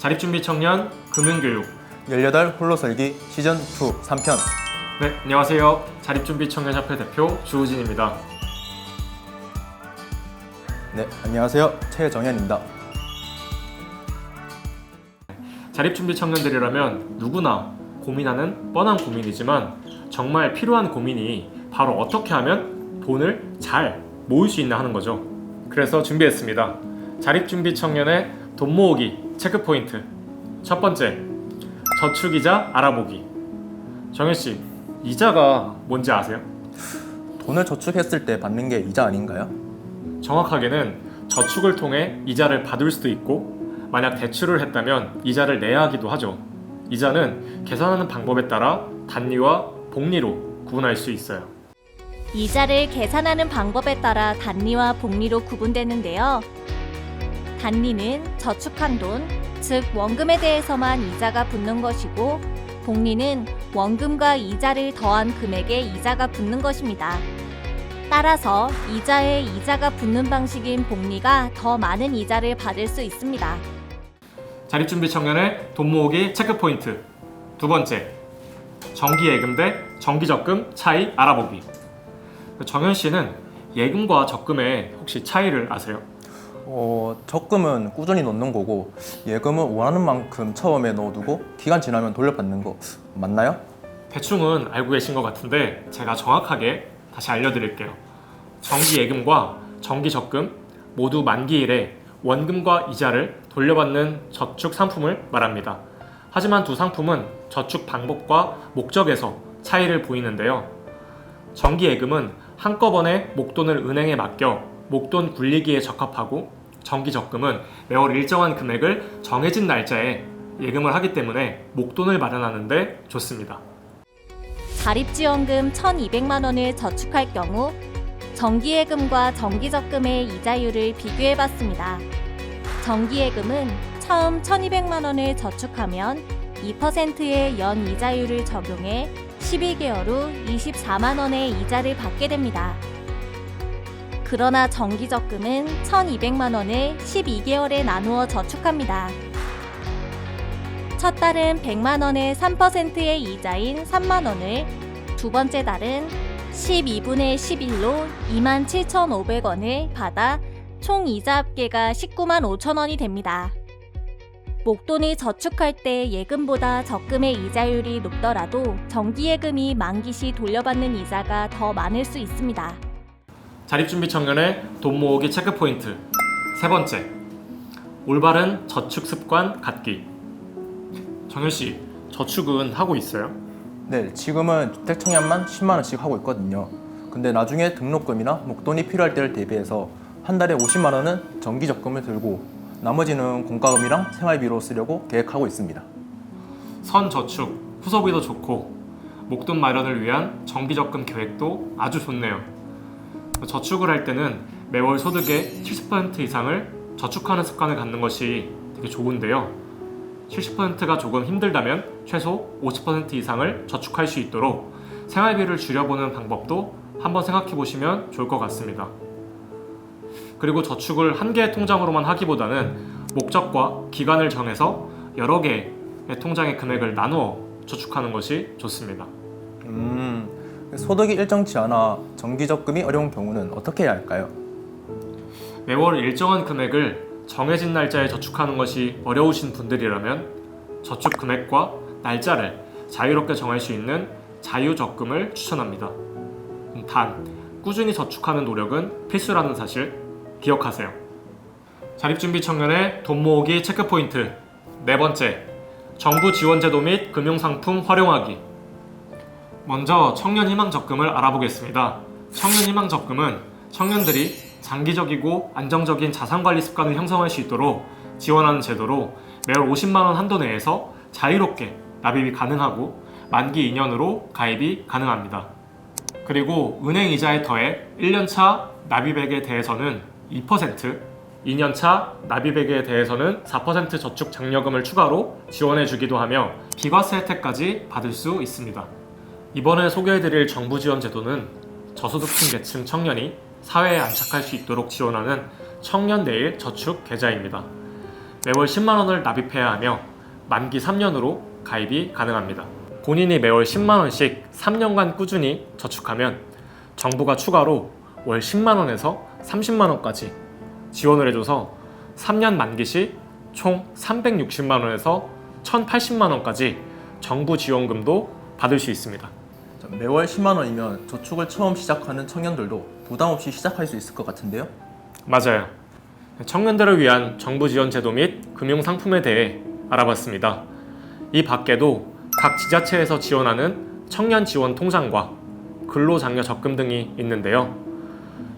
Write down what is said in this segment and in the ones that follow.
자립준비 청년 금융교육. 18 홀로 살기 시즌 2 3편. 네 안녕하세요. 자립준비 청년협회 대표 주우진입니다. 네 안녕하세요. 최정현입니다. 자립준비 청년들이라면 누구나 고민하는 뻔한 고민이지만 정말 필요한 고민이 바로 어떻게 하면 돈을 잘 모을 수 있나 하는 거죠. 그래서 준비했습니다. 자립준비 청년의 돈 모으기 체크 포인트 첫 번째 저축이자 알아보기 정현 씨 이자가 뭔지 아세요? 돈을 저축했을 때 받는 게 이자 아닌가요? 정확하게는 저축을 통해 이자를 받을 수도 있고 만약 대출을 했다면 이자를 내야 하기도 하죠. 이자는 계산하는 방법에 따라 단리와 복리로 구분할 수 있어요. 이자를 계산하는 방법에 따라 단리와 복리로 구분되는데요. 단리는 저축한 돈, 즉 원금에 대해서만 이자가 붙는 것이고, 복리는 원금과 이자를 더한 금액에 이자가 붙는 것입니다. 따라서 이자에 이자가 붙는 방식인 복리가 더 많은 이자를 받을 수 있습니다. 자립준비 청년의 돈 모으기 체크 포인트 두 번째 정기예금 대 정기적금 차이 알아보기 정현 씨는 예금과 적금의 혹시 차이를 아세요? 어, 적금은 꾸준히 넣는 거고 예금은 원하는 만큼 처음에 넣어두고 기간 지나면 돌려받는 거 맞나요? 대충은 알고 계신 것 같은데 제가 정확하게 다시 알려드릴게요. 정기 예금과 정기 적금 모두 만기일에 원금과 이자를 돌려받는 저축 상품을 말합니다. 하지만 두 상품은 저축 방법과 목적에서 차이를 보이는데요. 정기 예금은 한꺼번에 목돈을 은행에 맡겨 목돈 굴리기에 적합하고 정기 적금은 매월 일정한 금액을 정해진 날짜에 예금을 하기 때문에 목돈을 마련하는데 좋습니다. 자립지원금 1,200만 원을 저축할 경우 정기예금과 정기적금의 이자율을 비교해 봤습니다. 정기예금은 처음 1,200만 원을 저축하면 2%의 연 이자율을 적용해 12개월 후 24만 원의 이자를 받게 됩니다. 그러나 정기적금은 1,200만 원을 12개월에 나누어 저축합니다. 첫 달은 100만 원의 3%의 이자인 3만 원을 두 번째 달은 12분의 11로 27,500원을 받아 총 이자 합계가 19만 5천 원이 됩니다. 목돈을 저축할 때 예금보다 적금의 이자율이 높더라도 정기예금이 만기 시 돌려받는 이자가 더 많을 수 있습니다. 자립준비 청년의 돈 모으기 체크 포인트 세 번째 올바른 저축 습관 갖기 정현 씨 저축은 하고 있어요? 네 지금은 주택 청약만 10만 원씩 하고 있거든요 근데 나중에 등록금이나 목돈이 필요할 때를 대비해서 한 달에 50만 원은 정기 적금을 들고 나머지는 공과금이랑 생활비로 쓰려고 계획하고 있습니다 선 저축 후속이도 좋고 목돈 마련을 위한 정기 적금 계획도 아주 좋네요. 저축을 할 때는 매월 소득의 70% 이상을 저축하는 습관을 갖는 것이 되게 좋은데요. 70%가 조금 힘들다면 최소 50% 이상을 저축할 수 있도록 생활비를 줄여보는 방법도 한번 생각해 보시면 좋을 것 같습니다. 그리고 저축을 한 개의 통장으로만 하기보다는 목적과 기간을 정해서 여러 개의 통장의 금액을 나누어 저축하는 것이 좋습니다. 음 소득이 일정치 않아 정기 적금이 어려운 경우는 어떻게 해야 할까요? 매월 일정한 금액을 정해진 날짜에 저축하는 것이 어려우신 분들이라면 저축 금액과 날짜를 자유롭게 정할 수 있는 자유 적금을 추천합니다. 음, 단, 꾸준히 저축하는 노력은 필수라는 사실 기억하세요. 자립준비 청년의 돈 모으기 체크 포인트 네 번째, 정부 지원제도 및 금융상품 활용하기. 먼저 청년 희망 적금을 알아보겠습니다. 청년 희망 적금은 청년들이 장기적이고 안정적인 자산 관리 습관을 형성할 수 있도록 지원하는 제도로 매월 50만 원 한도 내에서 자유롭게 납입이 가능하고 만기 2년으로 가입이 가능합니다. 그리고 은행 이자에 더해 1년차 납입액에 대해서는 2%, 2년차 납입액에 대해서는 4% 저축 장려금을 추가로 지원해 주기도 하며 비과세 혜택까지 받을 수 있습니다. 이번에 소개해드릴 정부 지원 제도는 저소득층 계층 청년이 사회에 안착할 수 있도록 지원하는 청년 내일 저축 계좌입니다. 매월 10만 원을 납입해야 하며 만기 3년으로 가입이 가능합니다. 본인이 매월 10만 원씩 3년간 꾸준히 저축하면 정부가 추가로 월 10만 원에서 30만 원까지 지원을 해줘서 3년 만기 시 총 360만 원에서 1,080만 원까지 정부 지원금도 받을 수 있습니다. 자, 매월 10만 원이면 저축을 처음 시작하는 청년들도 부담 없이 시작할 수 있을 것 같은데요. 맞아요. 청년들을 위한 정부 지원 제도 및 금융 상품에 대해 알아봤습니다. 이 밖에도 각 지자체에서 지원하는 청년 지원 통장과 근로장려 적금 등이 있는데요.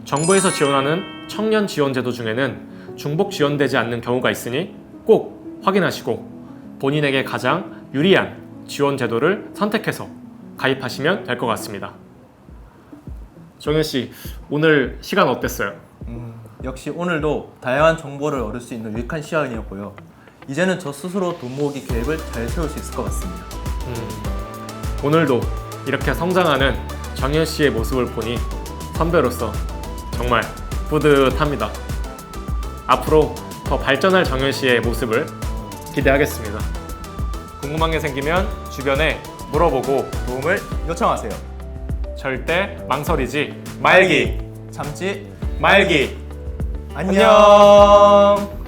정부에서 지원하는 청년 지원 제도 중에는 중복 지원되지 않는 경우가 있으니 꼭 확인하시고 본인에게 가장 유리한 지원 제도를 선택해서 가입하시면 될 것 같습니다. 정현 씨, 오늘 시간 어땠어요? 역시 오늘도 다양한 정보를 얻을 수 있는 유익한 시간이었고요. 이제는 저 스스로 돈 모으기 계획을 잘 세울 수 있을 것 같습니다. 음, 오늘도 이렇게 성장하는 정현 씨의 모습을 보니 선배로서 정말 뿌듯합니다. 앞으로 더 발전할 정현 씨의 모습을 기대하겠습니다. 궁금한 게 생기면 주변에 물어보고 도움을 요청하세요. 절대 망설이지 말기. 참지 말기. 안녕.